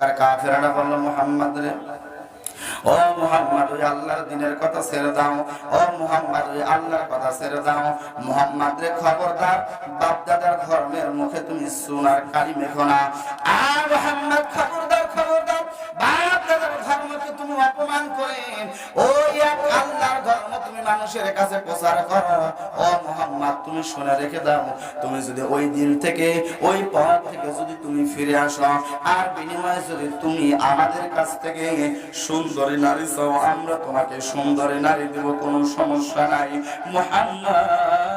আর কাফেরারা বলল, মোহাম্মদ রে, ও মুহাম্মদ, ওই আল্লাহর দিনের কথা ছেড়ে দাও, ও মুহাম্মদ, ওই আল্লাহর কথা ছেড়ে দাও। মুহাম্মদ রে, খবরদার বাপ দাদার ধর্মের মুখে তুমি সোনার কালি মেখো না। আর মোহাম্মদ, খবরদার খবরদার ওই দিন থেকে, ওই থেকে যদি তুমি ফিরে আসো, আর বিনিময়ে যদি তুমি আমাদের কাছ থেকে সুন্দরী নারী চাও, আমরা তোমাকে সুন্দরী নারী দেব, কোনো সমস্যা নাই। মুহাম্মদ।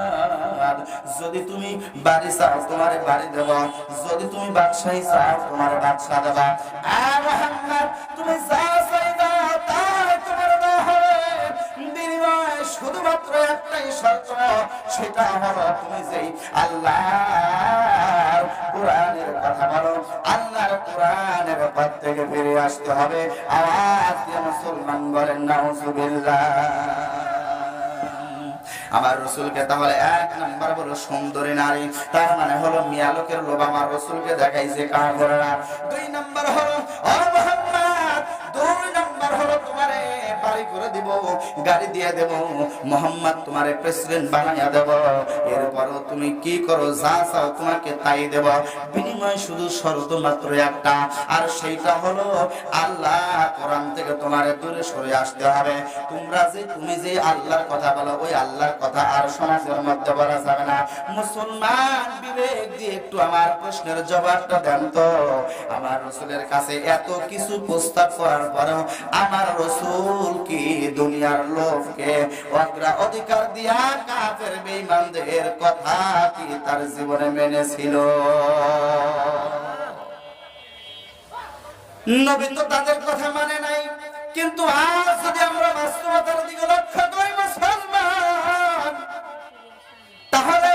যদি তুমি বাড়ি চাও, তোমার বাড়ি দেব। যদি তুমি বাদশাহী চাও, তোমার বাদশাহ দেবা। তুমি দেওয়া শুধুমাত্র একটাই শর্ত, সেটা হলো তুমি যেই আল্লাহ কোরআনের কথা বলো, আল্লাহর কোরআনের পথ থেকে ফিরে আসতে হবে। আওয়াজ মুসলমান বলেন, নাউজুবিল্লাহ। আমার রসুলকে তাহলে এক নাম্বার হলো সুন্দরী নারী, তার মানে হলো মিয়া লোকের লোভ আমার রসুলকে দেখাইছে কাফেররা। দুই নাম্বার হলো গাড়ি দিয়ে দেব, মোহাম্মদ তোমারে প্রেসিডেন্ট বানাইয়া দেব। এরপরও তুমি কি করো, যা চাও তোমাকে তাই দেব। বিনিময় শুধু শর্ত মাত্র একটা, আর সেইটা হলো আল্লাহ কোরআন থেকে তোমারে দূরে সরে আসতে হবে। তোমরা যে, তুমি যে আল্লাহর কথা বলো, ওই আল্লাহর কথা আর সমাজের মধ্যে বলা যাবে না। মুসলমান বিবেক দিয়ে একটু আমার প্রশ্নের জবাবটা দেন তো। আমার রসুলের কাছে এত কিছু প্রস্তাব করার পরেও, আমার রসুল কি দুনিয়ার লোককে অগ্রা অধিকার দিয়া কাফের বেঈমানদের কথা কি তার জীবনে মেনেছিল? নবী তো তাদের কথা মানে নাই, কিন্তু আজ যদি আমরা বাস্তবতার দিকে লক্ষ্য করি মুসলমান, তাহলে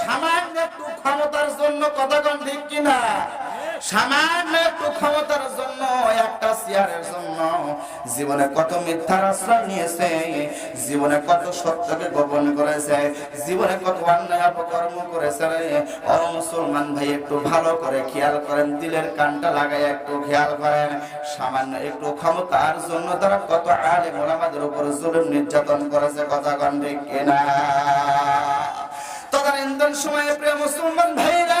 সামান্য একটু ক্ষমতার জন্য কথাগণ ঠিক কিনা? সামান্য একটু ক্ষমতার জন্য, একটা চেয়ারের জন্য। জীবনে কত মিথ্যার আশ্রয় নিয়েছে, জীবনে কত সত্যকে গোপন করেছে, জীবনে কত অন্যায় অপকর্ম করেছে ও মুসলমান ভাই, একটু ভালো করে খেয়াল করেন, দিলের কানটা লাগাই একটু খেয়াল করেন। সামান্য একটু ক্ষমতার জন্য তারা কত আলে মোলামাদের উপর জুলুম নির্যাতন করেছে, কথা গণ ঠিক কিনা? তদানীন্তন সময়ে প্রিয় মুসলমান ভাইরা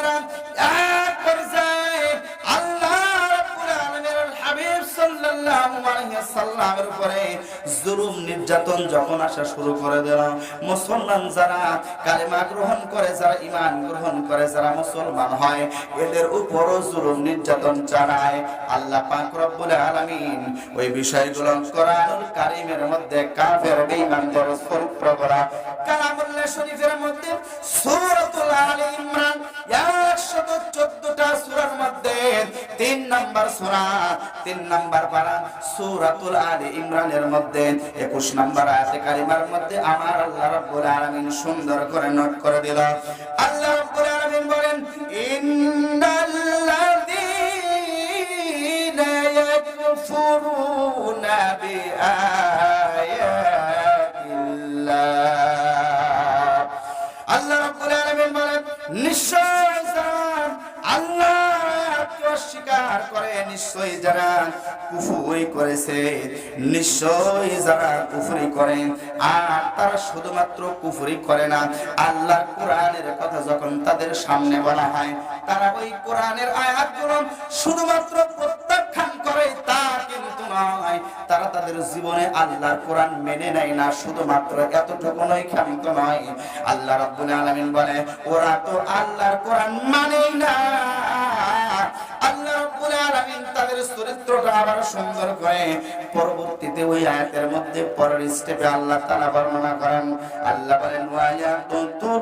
সাল্লামের উপরে জুলুম নির্যাতন যখন আসা শুরু করে দিল, মুসলমান যারা কালেমা গ্রহণ করে, যারা ঈমান গ্রহণ করে, যারা মুসলমান হয়, এদের উপরও জুলুম নির্যাতন চালায়। আল্লাহ পাক রব্বুল আলামিন ওই বিষয়গুলো কোরআনুল কারীমের মধ্যে কাফের বেঈমানদের চরিত্র করা কালামুল্লাহ শরীফের মধ্যে সূরাতুল আলী ইমরান 114টা সূরার মধ্যে তিন নাম্বার সূরা, তিন নাম্বার পারা সূরাতুল আলী ইমরানের মধ্যে 21 নাম্বার আয়াতে কারিমার মধ্যে আমার আল্লাহ রাব্বুল আলামিন সুন্দর করে নোট করে দিল। আল্লাহ রাব্বুল আলামিন বলেন, ইন্নাল্লাযীনা ইয়াকফুরুনা বিআয়াতিল্লাহ অস্বীকার করে, নিশ্চয়ই যারা কুফরি করেছে, নিশ্চয়ই যারা কুফরি করে। আর তারা শুধুমাত্র কুফরি করে না আল্লাহ কোরআনের কথা যখন তাদের সামনে বলা হয়, তারা ওই কোরআনের আয়াতগুলো শুধুমাত্র প্রত্যাখ্যান করে, তা কিন্তু নয়। তারা তাদের জীবনে আল্লাহর কোরআন মেনে নেয় না, শুধুমাত্র এতটুকু নয় ক্ষান্ত নয়। আল্লাহ রাব্বুল আলামিন বলে, ওরা তো আল্লাহর কোরআন মানেই না। আল্লাহ রাব্বুল আলামিন তাদের চরিত্রটা আবার সুন্দর করে পরবর্তীতে ওই আয়াতের মধ্যে পরের স্টেপে আল্লাহ তাআলা বর্ণনা করেন। আল্লাহ বলেন ওয়ায়াতুলুনান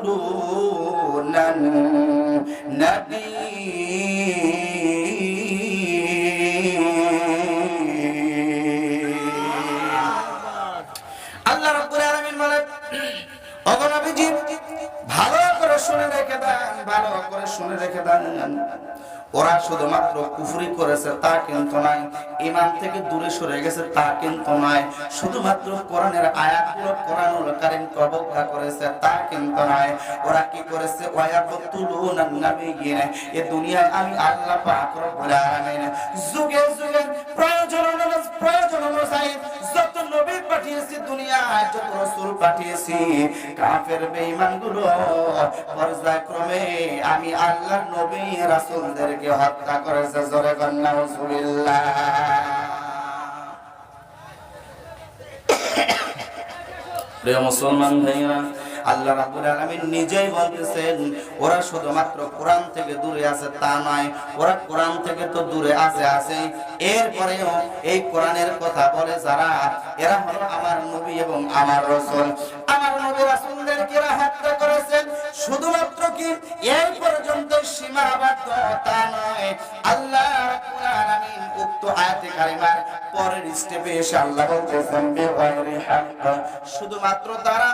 নবী আল্লাহ রাব্বুল আলামিন বলেন অগণাবিজি ভালো করে শুনে রেখে দেন, ভালো করে শুনে রেখে দেন। ওরা শুধুমাত্র কুফরি করেছে, তা কিন্তু নয়। ইমান থেকে দূরে সরে গেছে, তা কিন্তু নয়। শুধুমাত্র কোরআনের আয়াতগুলো কোরআনুল কারীম করেছে, তা কিন্তু নয়। ওরা কি করেছে? ওয়ায়াবতুলুনা নাবিয়িনা এ দুনিয়ায় আমি আল্লাহ পাক রব্বুল যুগে যুগে প্রয়োজন প্রয়োজন অনুযায়ী যত নবী পাঠিয়েছি যত রাসূল পাঠিয়েছি, কাফের বেঈমানগুলো পর্যায়ক্রমে আমি আল্লাহর নবী রাসূলদেরকে হত্যা করেছে, জোরে কন্যা রাসূলুল্লাহ প্রিয় মুসলমান ভাইরা আল্লাহ রাব্বুল আলামিন নিজেই বলতেছেন, ওরা শুধুমাত্র কোরআন থেকে দূরে আছে, তা নয়, ওরা কোরআন থেকে তো দূরে আছে আছে। এরপরেও এই কোরআনের কথা বলে যারা, এরা হলো আমার নবী এবং আমার রাসূল। আমার নবী রাসূলদেরকে এরা হত্যা করেছেন, শুধুমাত্র এই পর্যন্ত সীমাবদ্ধ তা নয়। আল্লাহ শুধুমাত্র তারা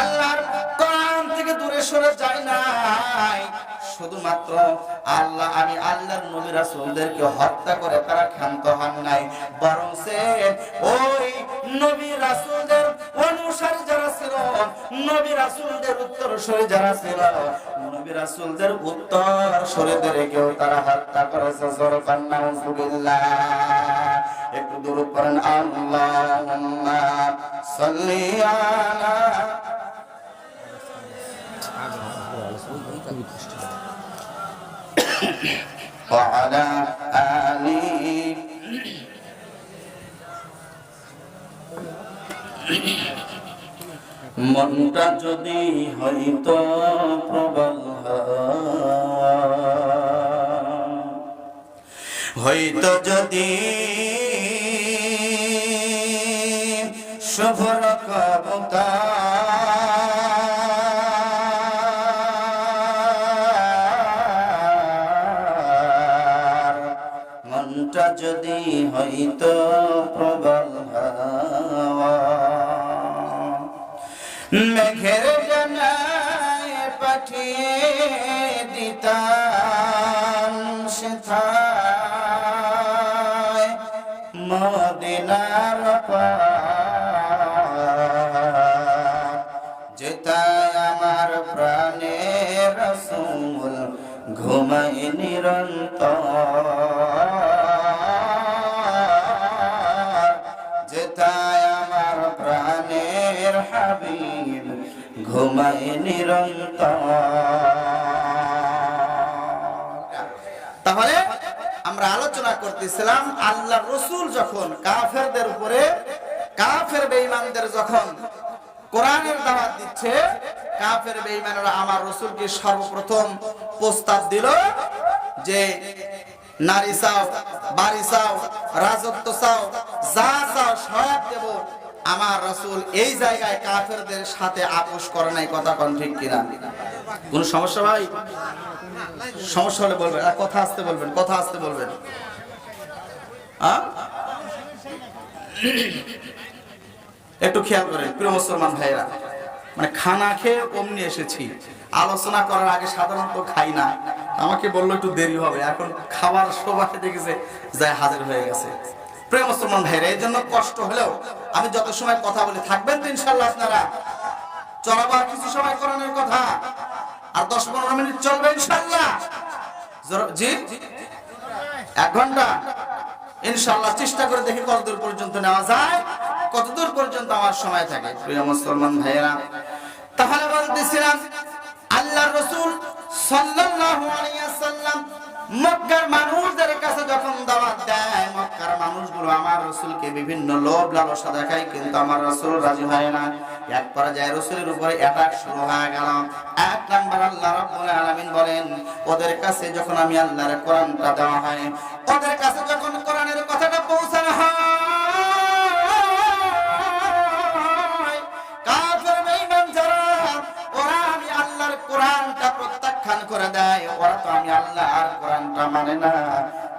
আল্লাহর কোরআন থেকে দূরে সরে যায় নাই। শুধুমাত্র আল্লাহ, আমি আল্লাহর নবী রাসূলদেরকে হত্যা করে তারা ক্ষান্ত হন নাই। বরং ওই নবী রাসূলদের অনুসারী ছিল নবী রাসূলদের উত্তরসূরি যারা ছিল নবী রাসূলদের উত্তর সরেদেরকেও তারা হত্যা করেছে জোরকান নাউজুবিল্লাহ একটু দূর করেন আল্লাহুম্মা সাল্লি আলা وعلى آله মনটা যদি হইতো প্রবল হইতো যদি শুভর কবতা মনটা যদি হইতো প্রবল মেঘের জানায় পাঠিয়ে দিতাম সেথায়। মদিনার যেতায় আমার প্রাণের রসুল ঘুমাই নিরন্তর। যেতায় প্রাণের হাবিব নিরন্তর। তাহলে আমরা আলোচনা করতেছিলাম আল্লাহ রসুল যখন কাফেরদের উপরে, কাফের বেঈমানদের যখন কোরআনের দাওয়াত দিচ্ছে, কাফের বেঈমানেরা আমার রসুলকে সর্বপ্রথম প্রস্তাব দিল যে, নারী চাও, বাড়ি চাও, রাজত্ব চাও, যা চাও সব দেব। আমার রসুল এই জায়গায় কাফেরদের সাথে আপোষ করে নাই, কথা কোন ঠিক কিনা? কোন সমস্যা ভাই? সমস্যা হলে বলবেন। কথা আসতে বলবেন, কথা আসতে বলবেন। একটু খেয়াল করেন, প্রিয় মুসলমান ভাইরা মানে খানা খেয়ে অমনি এসেছি। আলোচনা করার আগে সাধারণত খাই না। আমাকে বলল একটু দেরি হবে। এখন খাবার সবাই দেখেছে, যায় হাজির হয়ে গেছে। প্রিয় মুসলমান ভাইরা, এই জন্য কষ্ট হলেও আমি যত সময় কথা বলি, থাকবেন তো ইনশাল্লাহ আপনারা? চলাবার কিছু সময় করানোর কথা। আর দশ পনেরো মিনিট চলবে ইনশাল্লাহ জি? এক ঘণ্টা? ইনশাল্লাহ চেষ্টা করে দেখি কতদূর পর্যন্ত নেওয়া যায় কতদূর পর্যন্ত আমার সময় থাকে। প্রিয় মুসলমান ভাইয়েরা, তাহলে বলতেছিলাম, আল্লাহ রসুল সাল্লাল্লাহু আলাইহি ওয়াসাল্লাম মক্কার মানুষদের কাছে যখন দাওয়াত দেয় মক্কার আমার রসুলকে বিভিন্ন লোভ লালসা দেখায়, কিন্তু আমার রসুল রাজি হয় না। এক পর্যায়ে রসুলের উপরে অ্যাটাক শুরু হয়ে গেল। এক নাম্বার আল্লাহ রাব্বুল আলামিন বলেন, ওদের কাছে যখন আমি আল্লাহর কোরআনটা দেওয়া হয়, ওদের কাছে যখন কোরআনের কথাটা পৌঁছানো হয় কোরআনটা প্রত্যাখ্যান করে দেয়। ওরা তো আমি আল্লাহর কোরআনটা মানে না।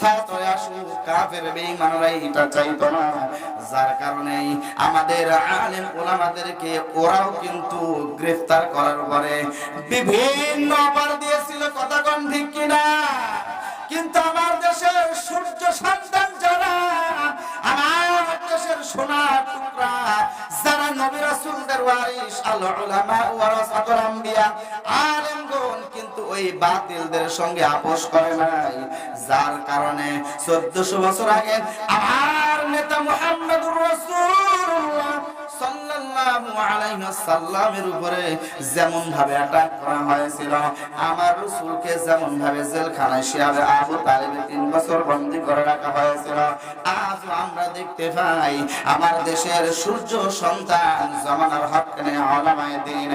সুশীল ছাত্র আসুক কাফের বেঈমানরা এটা চাইতো না যার কারণে আমাদের আলেম ওলামাদেরকে ওরাও কিন্তু গ্রেফতার করার পরে বিভিন্ন অফার দিয়েছিল, কথা কন ঠিক কিনা? কিন্তু আমার দেশের সূর্য সন্তান যারা, আমার দেশের সোনার টুকরা, যারা নবী রাসূলদের ওয়ারিস আল উলামা ওয়ারাসাতুল আম্বিয়া, আলেমগণ ওই বাতিলদের সঙ্গে আপোষ করে নাই। যার কারণে 1400 বছর আগে আমার নেতা মোহাম্মদুর রাসূলুল্লাহ ওয়াসাল্লামের উপরে যেমন ভাবে অ্যাটাক করা হয়েছিল, আমার যেমন ভাবে জেলখানায় শিয়াবে আবু তিন বছর বন্দী করে রাখা হয়েছিল আজ আমরা দেখতে পাই আমার দেশের সূর্য সন্তান জামানার হকনে ওলামায়ে দিন,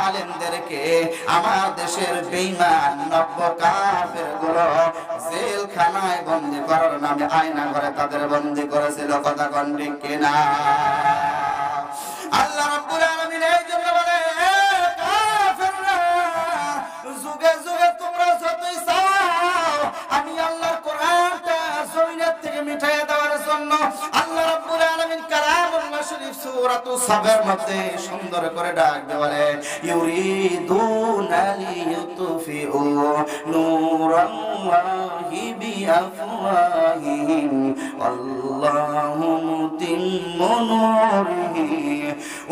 আলেমদেরকে আমার দেশের বেঈমান নব্য কাফেরগুলো জেলখানায় বন্দী করার নামে আয়না করে তাদের বন্দী করেছিল, কথা কন্ডি কিনা? আল্লাহ আল্লাহ রাব্বুল আলামিন কালামুল্লাহ শরীফ সূরাতুস সাবের মধ্যে সুন্দর করে ডাক দিয়ে বলে, ইউরিদুনা বিআফওয়াহিহিম, আল্লাহু মুতিম্মু নূরিহি,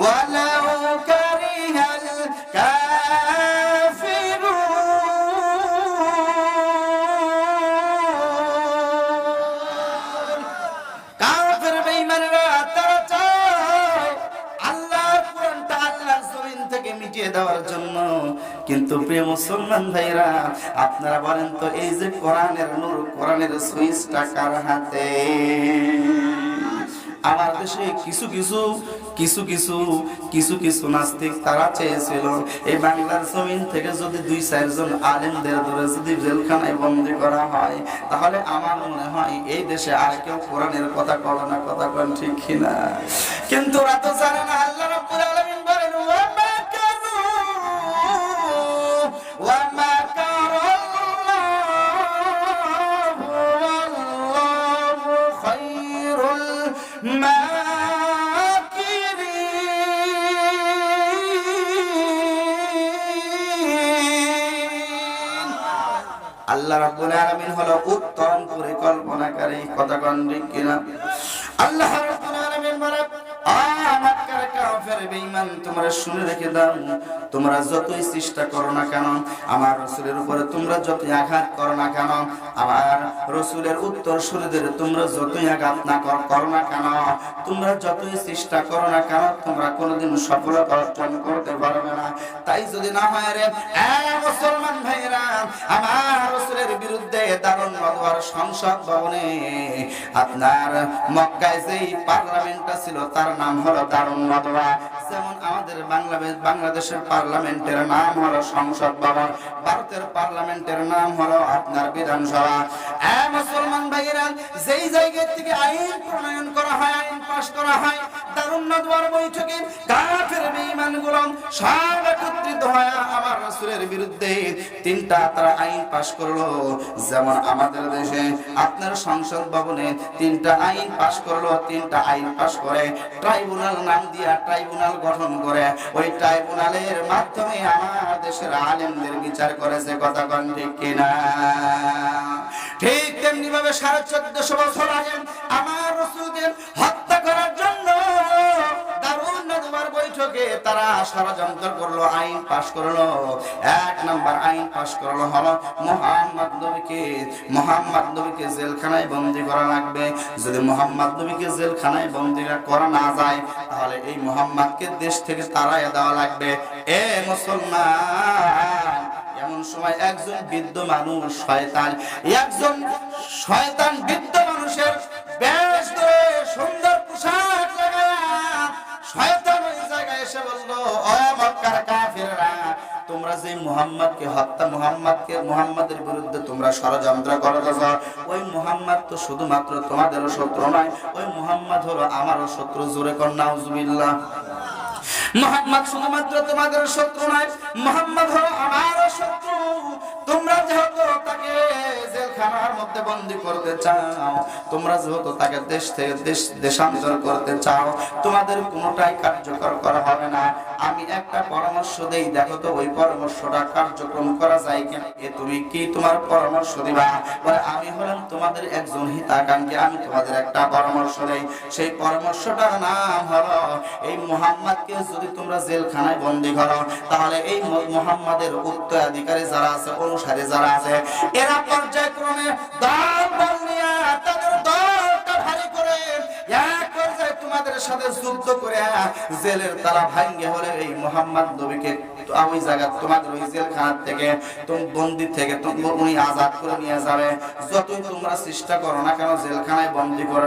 ওয়ালাউ কারিহাল কাফিরুন। দেওয়ার জন্য। কিন্তু প্রিয় মুসলমান ভাইরা, আপনারা বলেন তো, এই যে কোরআনের নূর, কোরআনের সুইচটা কার হাতে? আমার দেশে কিছু কিছু কিছু কিছু কিছু কিছু নাস্তিক তারা চেয়েছিল, এই বাংলার জমিন থেকে যদি দুই চারজন আলেমদের ধরে যদি জেলখানায় বন্দি করা হয়, তাহলে আমার মনে হয় এই দেশে আর কেউ কোরআনের কথা কবে না কথা কন ঠিক কিনা? কিন্তু ওরা তো জানে না, আল্লাহ রাব্বুল আলামিন হলো উত্তম পরিকল্পনাকারী কথা কন? আল্লাহ আলামিন বলেন কাফের বেঈমান, তোমরা শুনে রেখে দাও, তোমরা যতই চেষ্টা করো না কেন, আমার রাসূলের উপরে তোমরা যতই আঘাত করো না কেন, আমার রাসূলের উত্তর তোমরা যতই আঘাত না করো না কেন, তোমরা যতই চেষ্টা করো না কেন, তোমরা কোনোদিন সফলতা অর্জন করতে পারবে না। তাই যদি না হয় রে মুসলমান ভাইরা আমার রাসূলের বিরুদ্ধে দারুণ সংসদ ভবনে আপনার মক্কায় যেই পার্লামেন্টটা ছিল, তার নাম হলো দারুণ মদওয়া যেমন আমাদের বাংলাদেশ বাংলাদেশের পার্লামেন্টের নাম হলো সংসদ ভবন। ভারতের পার্লামেন্টের নাম হলো আপনার বিধানসভা। এ মুসলমান ভাইয়েরা, যেই জায়গা থেকে আইন প্রণয়ন করা হয়, আইন পাশ করা হয় ট্রাইব্যুনাল নাম দিয়া ট্রাইব্যুনাল গঠন করে। ওই ট্রাইব্যুনালের মাধ্যমে আমার দেশের আলেমদের বিচার করেছে, কথা কন ঠিক কিনা? ঠিক তেমনি ভাবে সাড়ে চোদ্দশো বছর আগে আমার হত্যা করার জন্য দারুণ বৈঠকে তারা ষড়যন্ত্র করল, আইন পাশ করল। এক নাম্বার আইন পাশ করল হলো, মোহাম্মদ নবীকে মোহাম্মদ নবীকে জেলখানায় বন্দি করা লাগবে। যদি মোহাম্মদ নবীকে জেলখানায় বন্দি করা না যায়, তাহলে এই মোহাম্মদকে দেশ থেকে তাড়াইয়া দেওয়া লাগবে। এ মুসলমান, এমন সময় একজন বৃদ্ধ মানুষ, শয়তান, একজন শয়তান বৃদ্ধ মানুষের বেশ সুন্দর পোশাক শয়তান এসে বলল কাফিররা, তোমরা যে হত্যা মুহাম্মাদের বিরুদ্ধে তোমরা ষড়যন্ত্র করতেছ, ওই মুহাম্মদ তো শুধুমাত্র তোমাদেরও শত্রু নয়, ওই মুহাম্মদ হলো আমারও শত্রু, জোরে কর, নাউজুবিল্লাহ। মোহাম্মদ শুধুমাত্র তোমাদের শত্রু নয়, মোহাম্মদ হলো আমারও শত্রু। তোমরা যেহেতু তাকে জেলখানার মধ্যে বন্দি করতে চাও, তোমরা যেহেতু তাকে দেশ থেকে দেশ, দেশান্তর করতে চাও, তোমাদের কোনোটাই কার্যকর করা হবে না। আমি একটা পরামর্শ দেই, দেখো তো ওই পরামর্শটা কার্যক্রম করা যায় কিনা? এ তুমি কি তোমার পরামর্শ দিবা? বলে, আমি হলাম তোমাদের একজন হিতাকাঙ্ক্ষী, আমি তোমাদের একটা পরামর্শ দেই। সেই পরামর্শটার নাম হলো, এই মুহাম্মাদকে যদি তোমরা জেলখানায় বন্দি করো, তাহলে এই মুহাম্মাদের উত্তরাধিকারী যারা আছে, অনুসারী যারা আছে, এরা পর্যায়ক্রমে দল বল নিয়ে তাদের দলটা ভারী করে তোমাদের সাথে যুদ্ধ করে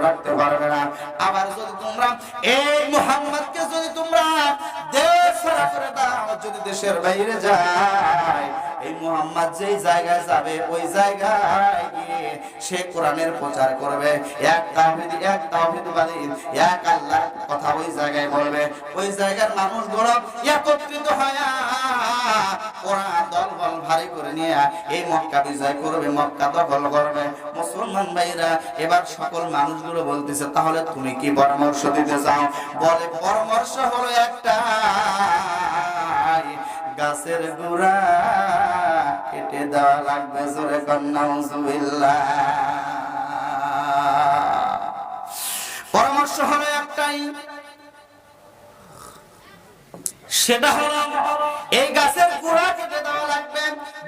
রাখতে পারবে না। আবার যদি তোমরা এই মোহাম্মদকে যদি তোমরা দেশ যদি দেশের বাইরে যায় এই মোহাম্মদ যেই জায়গায় যাবে, ওই জায়গায় গিয়ে সে কোরআনের প্রচার করবে। এক তাওহীদ, এক তাওহীদবাদী এক আল্লাহর কথা ওই জায়গায় বলবে। ওই জায়গার মানুষগুলো একত্রিত হয়ে বল ভারী করে নিয়ে এই মক্কা বিজয় করবে, মক্কা দখল করবে। মুসলমান ভাইরা, এবার সকল মানুষগুলো বলতেছে, তাহলে তুমি কি পরামর্শ দিতে চাও? বলে, পরামর্শ হলো একটা গাছের গোড়া কেটে দেওয়া লাগবে জোরে কন্যা পরামর্শ হলো একটাই। সেটা হলো, এই গাছের গুড়া কেটে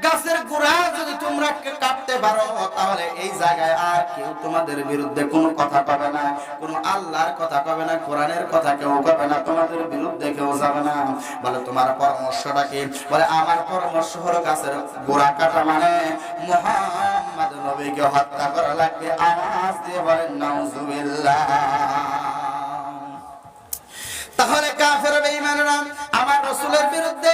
গাছের গোড়া যদি তোমরা কাটতে পারো, তাহলে এই জায়গায় আর কেউ তোমাদের বিরুদ্ধে কোনো কথা পাবে না, কোনো আল্লাহর কথা পাবে না, কোরআনের কথা কেউ পাবে না, তোমাদের বিরুদ্ধে কেউ যাবে না। বলে, তোমার পরামর্শটা কি? বলে, আমার পরামর্শ হলো গাছের গোড়া কাটা মানে মোহাম্মদ নবীকে হত্যা করা লাগবে। আওয়াজ দিয়ে বলেন, নাউজুবিল্লাহ। তাহলে কাফের বেঈমানরা আমার রাসূলের বিরুদ্ধে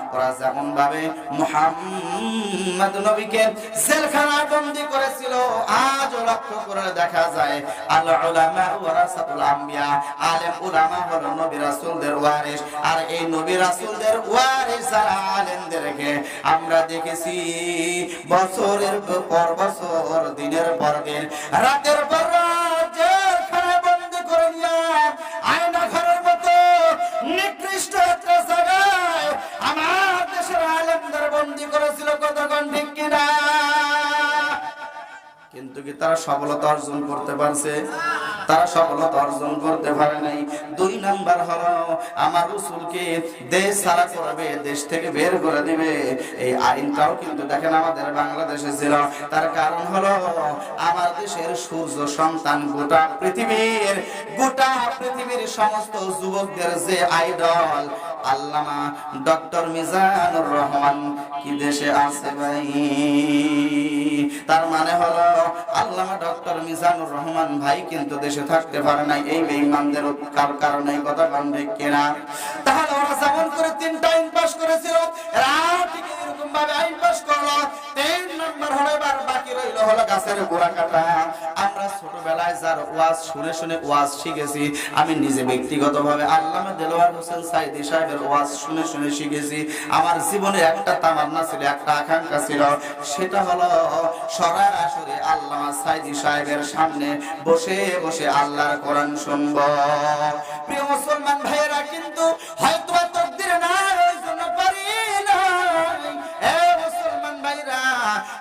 ওরা যেমন ভাবে মুহাম্মদ নবীকে বন্দী করেছিল লক্ষ্য করে দেখা যায়। উলামা ওয়ারাসাতুল আম্বিয়া, আলেম উলামা হলো নবী রাসূলদের ওয়ারিস আর এই নবী রাসূলদের ওয়ারিস যারা আলেমদেরকে আমরা দেখেছি, বছরের পর বছর, দিনের পর দিন, রাতের পর করেছিল কতক্ষণ ঠিক কিনা? কিন্তু কি তারা সফলতা অর্জন করতে পারছে? তারা সফলতা অর্জন করতে পারে নাই। দুই নাম্বার হলো, আমার রসুলকে দেশ ছাড়া করবে, দেশ থেকে বের করে দিবে। এই আইনটাও কিন্তু দেখেন আমাদের বাংলাদেশে ছিল। তার কারণ হলো, আমার দেশের সূর্য সন্তান গোটা পৃথিবীর গোটা পৃথিবীর সমস্ত যুবকদের যে আইডল আল্লামা ডক্টর মিজানুর রহমান কি দেশে আছে ভাই? তার মানে হলো, আল্লাহ ডক্টর মিজানুর রহমান ভাই কিন্তু দেশে থাকতে পারে নাই। এই বেঈমানদের কার কারণে কথা বান্ধব কিনা তাহলে ওরা যেমন করে তিনটা আইন পাস করেছিল ঠিক এরকম আইন পাস করল, তিন নম্বর হলো এবার বাকি হলো গাছের গোড়া কাটা। আমরা ছোটবেলায় যার ওয়াজ শুনে শুনে ওয়াজ শিখেছি, আমি নিজে আল্লামা দেলোয়ার হোসেন সাইদি সাহেবের ওয়াজ শুনে শুনে শিখেছি। আমার জীবনে একটা তামান্না ছিল, একটা আকাঙ্ক্ষা ছিল, সেটা হলো সরাসরি আল্লামা সাইদি সাহেবের সামনে বসে বসে আল্লাহর কোরআন শুনব। প্রিয় মুসলমান ভাইয়েরা, কিন্তু হয়তো তকদিরে না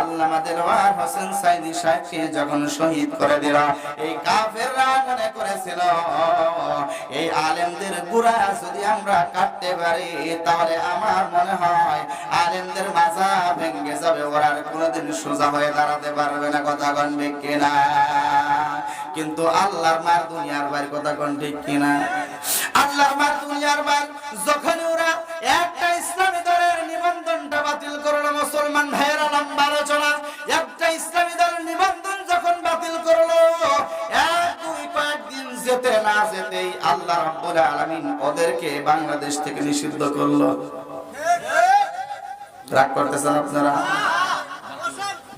আল্লামা দেলওয়ার হোসেন সাইদি সাহেবকে যখন শহীদ করে দিল, এই কাফেররা মনে করেছিল, এই আলেমদের গুড়া যদি আমরা কাটতে পারি, তাহলে আমার মনে হয় আলেমদের মাজা ভেঙে যাবে, ওরা কোনোদিন সোজা হয়ে দাঁড়াতে পারবে না, কথা ঠিক কিনা? কিন্তু আল্লাহর মার দুনিয়ার বাইর, কথা কন ঠিক কিনা? আল্লাহর মার দুনিয়ার বাইর যখন ওরা একটা ইসলামী দলের নিবন্ধনটা বাতিল করল মুসলমান ভাইয়েরা, লম্বা আলোচনা। একটা ইসলামী দলের নিবন্ধন যখন বাতিল করল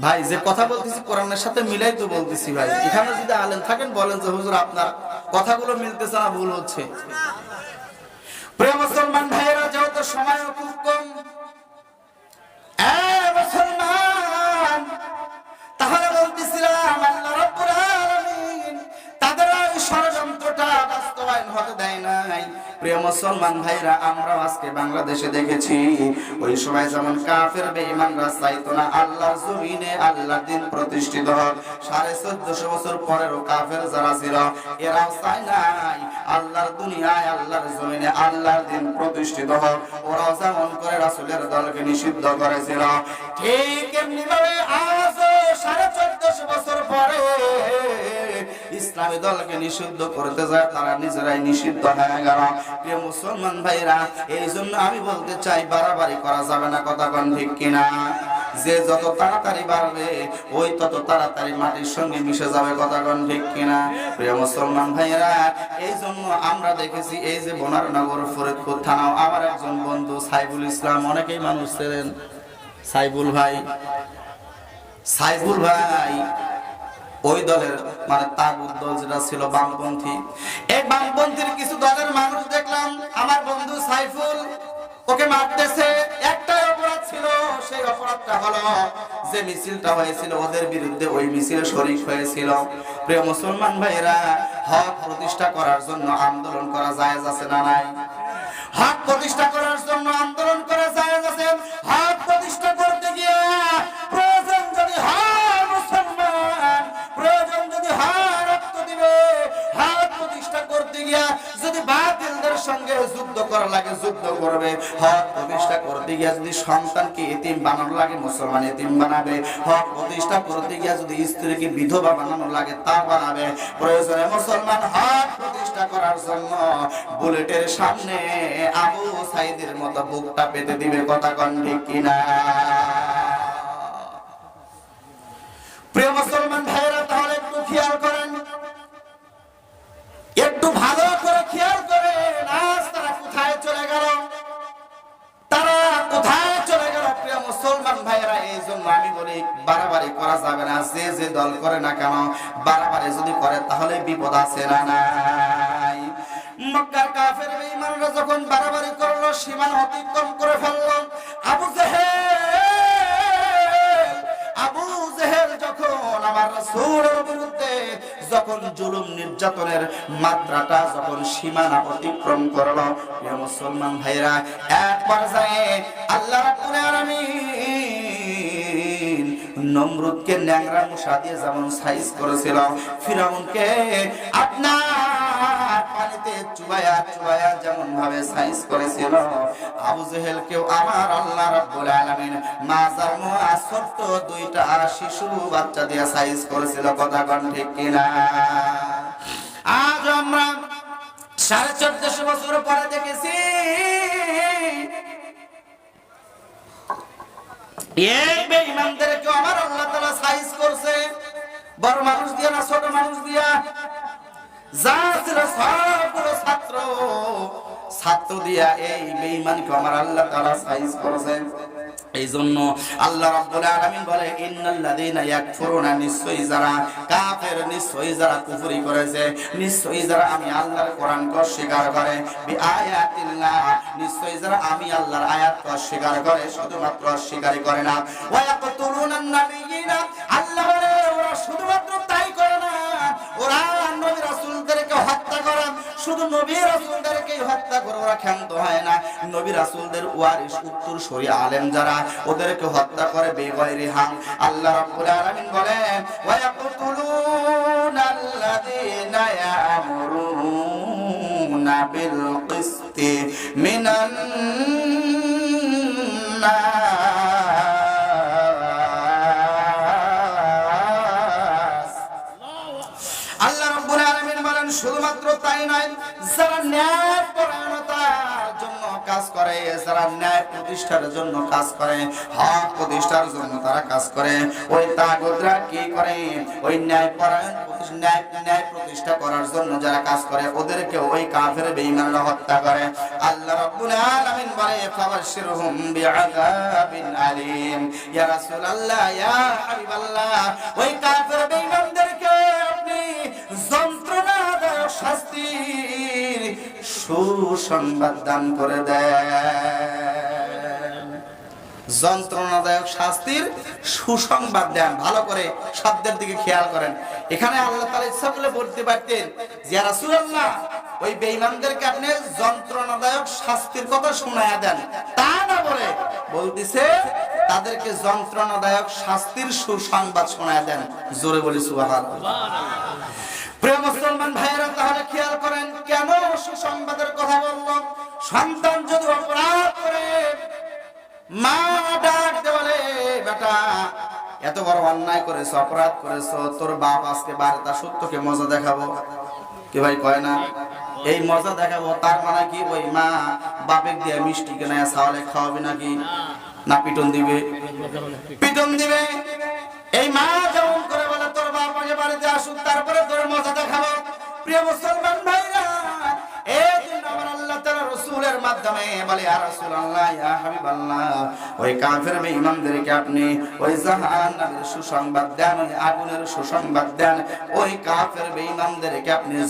ভাই, যে কথা বলতেছি সাথে তো বলতেছি যদি আলেন থাকেন, বলেন আপনার কথাগুলো মিলতেছে না, ভুল হচ্ছে। প্রিয় মুসলমান ভাইয়েরা, যেহেতু সময় খুব কম হতে দেয় নাই। প্রিয় মুসলমান ভাইরা আজকে বাংলাদেশে দেখেছি, ওই সময় যেমন কাফের চাইতো না, আল্লাহর জমিনে আল্লাহর দিন প্রতিষ্ঠিত হোক। সাড়ে চোদ্দশো বছর কাফের যারা ছিল, এরাও চায় নাই, আল্লাহর দুনিয়ায় আল্লাহর জমিনে আল্লাহর দিন প্রতিষ্ঠিত হোক। ওরাও যেমন করে রাসূলের দলকে নিষিদ্ধ করেছিল। ঠিক এমনি ভাবে আজও সাড়ে চোদ্দশো বছর পরে ইসলামী দলকে নিষিদ্ধ করতে যায়, তারা নিজেরাই নিষিদ্ধ হয়ে গেল। প্রিয় মুসলমান ভাইরা এই জন্য আমি বলতে চাই, বাড়াবাড়ি করা যাবে না কথা কন ঠিক কিনা? যে যত তাড়াতাড়ি বাড়বে, ওই তত তাড়াতাড়ি মাটির সঙ্গে মিশে যাবে কথা কন ঠিক কিনা? প্রিয় মুসলমান ভাইরা এই জন্য আমরা দেখেছি, এই যে বনারনগর, ফরিদপুর থানাও আমার একজন বন্ধু, সাইবুল ইসলাম, অনেকেই মানুষ ছিলেন। সাইবুল ভাই সাইবুল ভাই ওই দলের মানে তাগুদ দল যেটা ছিল বামপন্থী। এই বামপন্থীর কিছু দলের মানুষ দেখলাম, আমার বন্ধু সাইফুল, ওকে মারতেছে। একটাই অপরাধ ছিল, সেই অপরাধটা হলো যে মিছিলটা হয়েছিল, ওদের বিরুদ্ধে ওই মিছিলে শরিক হয়েছিল। প্রিয় মুসলমান ভাইরা হক প্রতিষ্ঠা করার জন্য আন্দোলন করা জায়েজ আছে না নাই? হক প্রতিষ্ঠা করার জন্য আন্দোলন করা জায়েজ আছে। হক যুদ্ধ করা লাগে, যুদ্ধ করবে। হক প্রতিষ্ঠা করতে গিয়া যদি সন্তানকে এতিম বানানো লাগে, মুসলমান এতিম বানাবে। হক প্রতিষ্ঠা করতে গিয়া যদি স্ত্রীকে বিধবা বানানো লাগে, তা বানাবে। প্রয়োজনে মুসলমান হক প্রতিষ্ঠা করার জন্য বুলেটের সামনে আবু সাইদের মতো বুকটা পেতে দিবে, কথা কন কিনা? আমি বলি, বাড়াবাড়ি করা যাবে না, যে যে দল করে না কেন, বাড়াবাড়ি যদি করে, তাহলে বিপদ আছে না নাই। মক্কার কাফের বেঈমানরা যখন বাড়াবাড়ি করল, সীমানা অতিক্রম করে ফেলল, আবু জেহেল আবু জেহেল যখন আমার রাসূলের বিরুদ্ধে যখন জুলুম নির্যাতনের মাত্রাটা যখন সীমানা অতিক্রম করল মুসলমান ভাইরা এক পর্যায়ে আল্লাহ রাব্বুল আলামিন নমরুদকে ন্যাংরা মুসা দিয়ে যেমন সাইজ করেছিল। ফিরাউনকে আপনার পানিতে চুবায়া চুবায়া যেমন ভাবে সাইজ করেছিল। আবু জেহেল কেউ আমার আল্লাহ রাব্বুল আলামিন মাজার মোয়া ছোট্ট দুইটা শিশু বাচ্চা দিয়ে সাইজ করেছিল। কথা কন ঠিক কিনা? আজ আমরা সাড়ে চোদ্দশো বছর পরে দেখেছি বড় মানুষ দিয়া না ছোট মানুষ দিয়া? যা ছাত্র দিয়া এই বেঈমানকে আমার আল্লাহ তাআলা সাইজ করেছে। এই জন্য আল্লাহ রাব্বুল আলামিন বলে, ইন্নাল্লাযীনা ইয়াকফুরুনা নিশ্চয়ই যারা কাফের, নিশ্চয়ই যারা কুফরি করেছে, নিশ্চয়ই যারা আমি আল্লাহর কোরআনকে অস্বীকার করে বি আয়াতিল্লাহ নিশ্চয়ই যারা আমি আল্লাহর আয়াতকে অস্বীকার করে, শুধুমাত্র অস্বীকারই করে না। ওয়া ইয়াকতুলুনান নাবিয়িনা, আল্লাহ বলে, ওরা শুধুমাত্র তাই করে না, ওরা নবী রাসূলদেরকে হত্যা করে। শুধু নবী রাসূলদেরকেই হত্যা করে ওরা ক্ষান্ত হয় না। নবী রাসূলদের ওয়ারিস উত্তর সরি আলেম যারা, ওদেরকে হত্যা করে বেগয়রি হাম। আল্লাহ রাব্বুল আলামিন বলেন ওয়া ইয়াকতুলুনা আল্লাযীনা ইয়ামুরুনা বিল কিসতি মিনান নাস বলেন শুধুমাত্র তাই নয়, যারা ন্যায় পরায়ণতার জন্য কাজ করে, যারা ন্যায় প্রতিষ্ঠার জন্য কাজ করে, হক প্রতিষ্ঠার জন্য তারা কাজ করে। ওই তাগুদরা কি করে? ওই ন্যায় পরায়ণ ন্যায় আল্লাহ শাস্তির সুসংবাদ দান করে দেন। যন্ত্রণাদায়ক শাস্তির সুসংবাদ দেন, ভালো করে শব্দের দিকে খেয়াল করেন। এখানে আল্লাহ তাআলা ইচ্ছা করলে বলতে পারতেন যে রাসূলুল্লাহ, ওই বেঈমানদেরকে আপনি যন্ত্রণাদায়ক শাস্তির কথা শোনায়া দেন। তা না বলে বলতেছে, তাদেরকে যন্ত্রণাদায়ক শাস্তির সুসংবাদ শোনায়া দেন। জোরে বলি সুবহানাল্লাহ। প্রিয় এত বড় অন্যায় করেছ, অপরাধ করেছ, তোর বাপ আজকে সত্যকে মজা দেখাবো। কি ভাই কয় না? এই মজা দেখাবো, তার মানে কি ওই মা, বাপেক দিয়ে মিষ্টি কেনা চাওয়ালে খাওয়াবে নাকি? না, পিটন দিবে। পিটন দিবে। এই মা তোর বাড়িতে আসুক, তারপরে তোর মজা দেখাবো। প্রিয় মুসলমান ভাইরা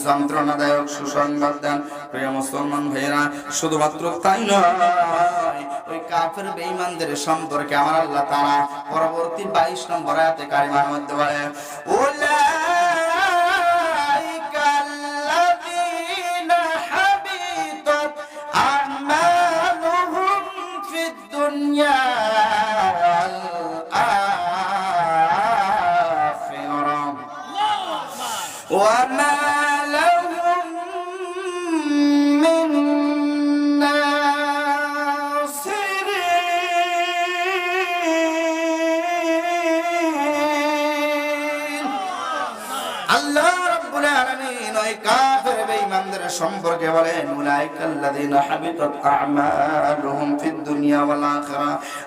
যন্ত্রণাদায়ক সুসংবাদ দেন। প্রিয় মুসলমান শুধুমাত্র তাই নয়, ওই কাফের বেঈমানদের সম্পর্কে আমার আল্লাহ তাআলা পরবর্তী 22 নম্বর আয়াতে কারিমার মধ্যে বলে সম্পর্কে বলেন উলাইকাল্লাযীনা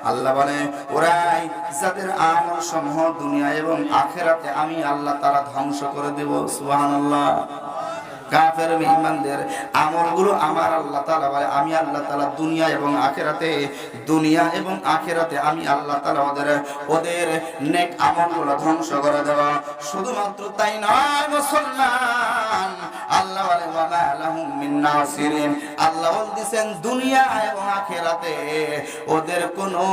আল্লাহ বলে, ওরাই যাদের আমল সমূহ দুনিয়া এবং আখিরাতে আমি আল্লাহ তাআলা ধ্বংস করে দেব, সুবহানাল্লাহ। কাফের বেঈমানদের আমলগুলো আমার আল্লাহ তাআলা বলে, আমি আল্লাহ তাআলা দুনিয়া এবং আখেরাতে, দুনিয়া এবং আখিরাতে আমি আল্লাহ তালা ওদের ওদের নেক আমলগুলো ধ্বংস করে দেওয়া শুধুমাত্র তাই নয়, মুসলমান! আখিরাতে ওদের কোনো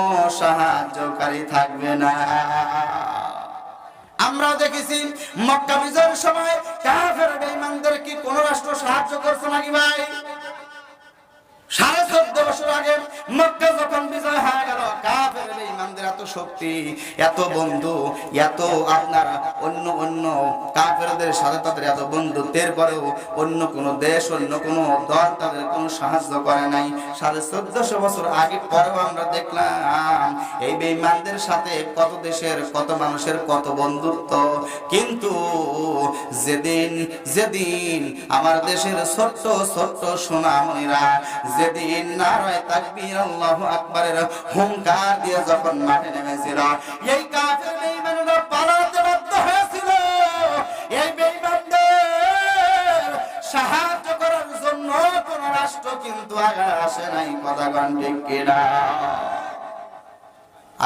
থাকবে না। আমরা দেখেছি, মক্কা বিজয়ের সময় কাফের কি কোন রাষ্ট্র সাহায্য করছে নাকি ভাই? সাড়ে চোদ্দ বছর আগে মক্কা যখন বিজয় হয়ে গেল, কাফের এত শক্তি, এত বন্ধু, এত আপনার অন্য অন্য কাফেরদের সাথে তাদের এত অন্য কোন দেশ, অন্য কোন দল তাদের কোনো সাহায্য করে নাই। সাড়ে চোদ্দশো বছর আগে পরেও আমরা দেখলাম, এই সাথে কত দেশের, কত মানুষের কত বন্ধুত্ব। কিন্তু যেদিন যেদিন আমার দেশের ছোট্ট ছোট্ট সোনামণিরা যেদিন নারায় তাকবীর আল্লাহু আকবারের হুঙ্কার দিয়ে যখন মাঠে নেমেছিল, এই কাফের বেঈমানরা পালাতে বাধ্য হয়েছিল। এই বেঈমানদের সাহায্য করার জন্য কোন রাষ্ট্র কিন্তু আগে আসে নাই কথা ঠিক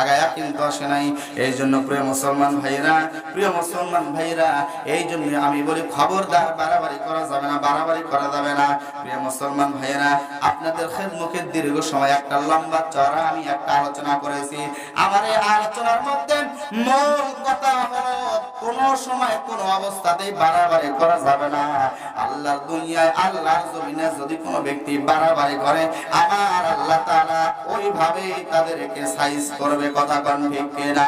আগায় কিন্তু আসে নাই। এই জন্য প্রিয় মুসলমান ভাইরা প্রিয় মুসলমান ভাইরা এই জন্য আমি বলি খবরদার, বাড়াবাড়ি করা যাবে না, বাড়াবাড়ি করা যাবে না। প্রিয় মুসলমান ভাইরা আপনাদের দীর্ঘ সময় একটা লম্বা চড়া আমি একটা আলোচনা করেছি। আমার এই আলোচনার মধ্যে মূল কথা হলো, কোন সময় কোন অবস্থাতেই বাড়াবাড়ি করা যাবে না। আল্লাহর দুনিয়ায়, আল্লাহর জমিনে যদি কোনো ব্যক্তি বাড়াবাড়ি করে, আমার আল্লাহ তাআলা ওইভাবেই তাদেরকে সাইজ করবে কথা কন ঠিক কিনা?